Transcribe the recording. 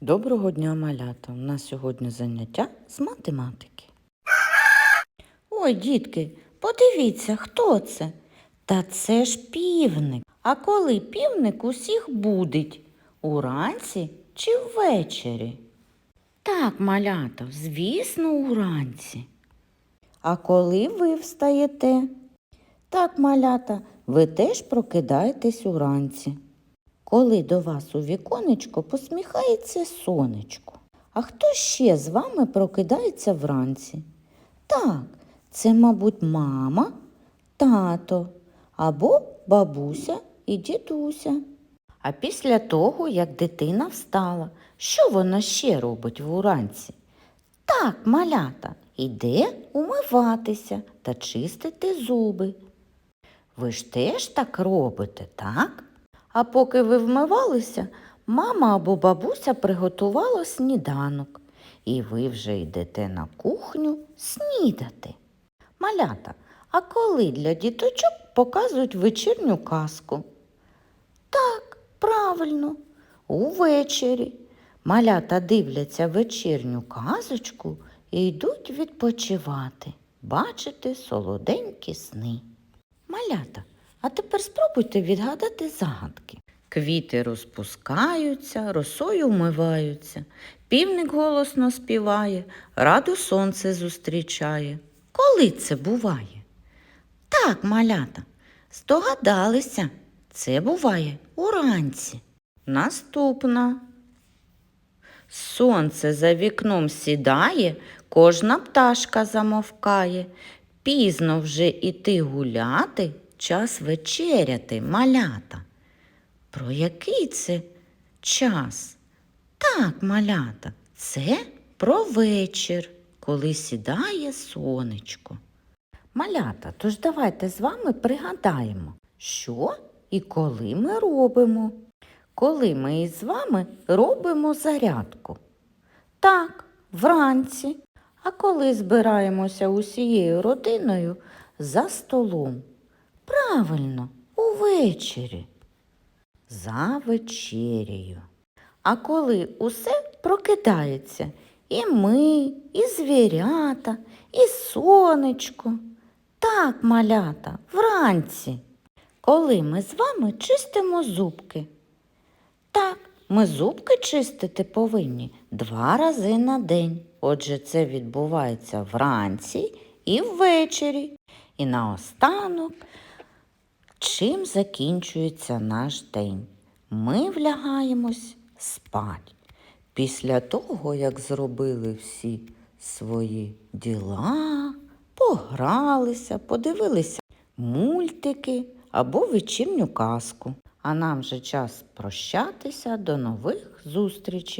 Доброго дня, малята! У нас сьогодні заняття з математики. Ой, дітки, подивіться, хто це? Та це ж півник. А коли півник усіх будить? Уранці чи ввечері? Так, малята, звісно, уранці. А коли ви встаєте? Так, малята, ви теж прокидаєтесь уранці. Коли до вас у віконечко посміхається сонечко. А хто ще з вами прокидається вранці? Так, це, мабуть, мама, тато або бабуся і дідуся. А після того, як дитина встала, що вона ще робить вранці? Так, малята, іде умиватися та чистити зуби. Ви ж теж так робите, так? А поки ви вмивалися, мама або бабуся приготувала сніданок, і ви вже йдете на кухню снідати. Малята, а коли для діточок показують вечірню казку? Так, правильно, увечері. Малята дивляться вечірню казочку і йдуть відпочивати, бачити солоденькі сни. Малята, а тепер спробуйте відгадати загадки. Квіти розпускаються, росою вмиваються, півник голосно співає, раду сонце зустрічає. Коли це буває? Так, малята, здогадалися, це буває уранці. Наступна. Сонце за вікном сідає, кожна пташка замовкає. Пізно вже іти гуляти, час вечеряти, малята. Про який це час? Так, малята, це про вечір, коли сідає сонечко. Малята, тож давайте з вами пригадаємо, що і коли ми робимо. Коли ми із вами робимо зарядку. Так, вранці. А коли збираємося усією родиною за столом? Правильно, увечері. За вечерею. А коли усе прокидається, і ми, і звірята, і сонечко. Так, малята, вранці. Коли ми з вами чистимо зубки. Так, ми зубки чистити повинні два рази на день. Отже, це відбувається вранці і ввечері. І наостанок, чим закінчується наш день? Ми влягаємось спать. Після того, як зробили всі свої діла, погралися, подивилися мультики або вечірню казку. А нам же час прощатися до нових зустрічей.